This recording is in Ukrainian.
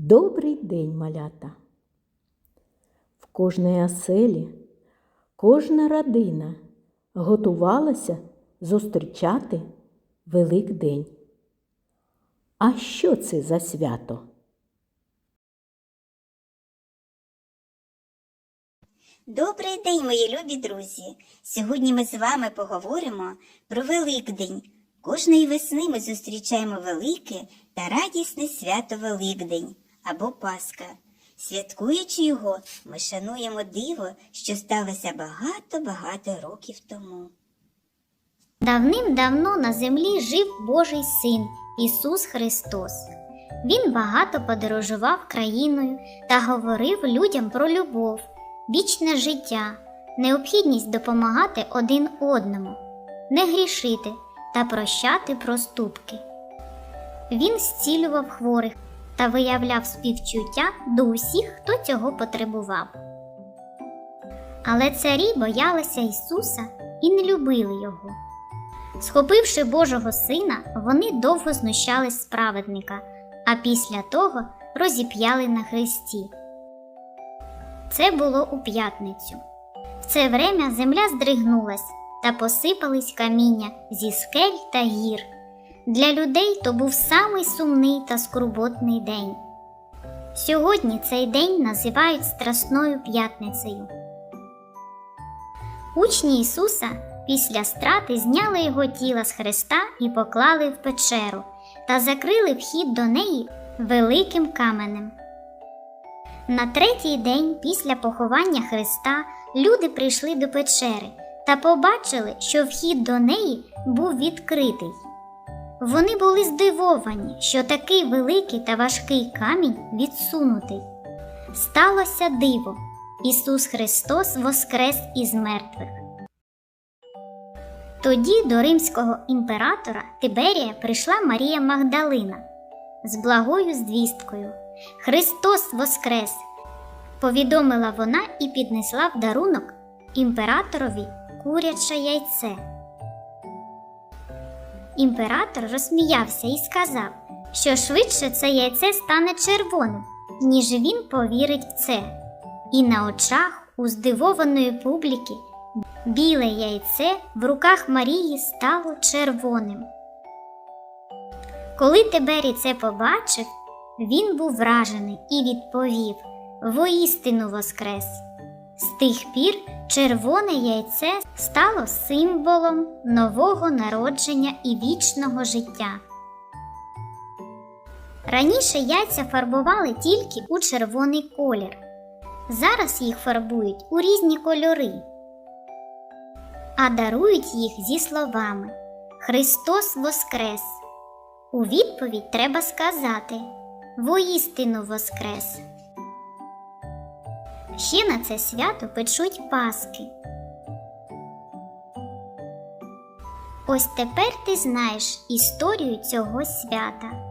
Добрий день, малята! В кожній оселі кожна родина готувалася зустрічати Великдень. А що це за свято? Добрий день, мої любі друзі! Сьогодні ми з вами поговоримо про Великдень. Кожної весни ми зустрічаємо велике та радісне свято Великдень або Пасха. Святкуючи його, ми шануємо диво, що сталося багато-багато років тому. Давним-давно на землі жив Божий син Ісус Христос. Він багато подорожував країною та говорив людям про любов, вічне життя, необхідність допомагати один одному, не грішити та прощати проступки. Він зцілював хворих та виявляв співчуття до усіх, хто цього потребував. Але царі боялися Ісуса і не любили його. Схопивши Божого сина, вони довго знущались з праведника, а після того розіп'яли на хресті. Це було у п'ятницю. В це время земля здригнулась та посипались каміння зі скель та гір. Для людей то був самий сумний та скорботний день. Сьогодні цей день називають Страсною п'ятницею. Учні Ісуса після страти зняли його тіло з хреста і поклали в печеру та закрили вхід до неї великим каменем. На третій день після поховання Христа люди прийшли до печери та побачили, що вхід до неї був відкритий. Вони були здивовані, що такий великий та важкий камінь відсунутий. Сталося диво. Ісус Христос воскрес із мертвих. Тоді до римського імператора Тиберія прийшла Марія Магдалина з благою звісткою. Христос воскрес! Повідомила вона і піднесла в дарунок імператорові куряче яйце. Імператор розсміявся і сказав, що швидше це яйце стане червоним, ніж він повірить в це. І на очах у здивованої публіки біле яйце в руках Марії стало червоним. Коли Тиберій це побачив, він був вражений і відповів воістину воскрес. З тих пір червоне яйце стало символом нового народження і вічного життя. Раніше яйця фарбували тільки у червоний колір. Зараз їх фарбують у різні кольори, а дарують їх зі словами Христос Воскрес. У відповідь треба сказати Воістину Воскрес. Ще на це свято печуть паски. Ось тепер ти знаєш історію цього свята.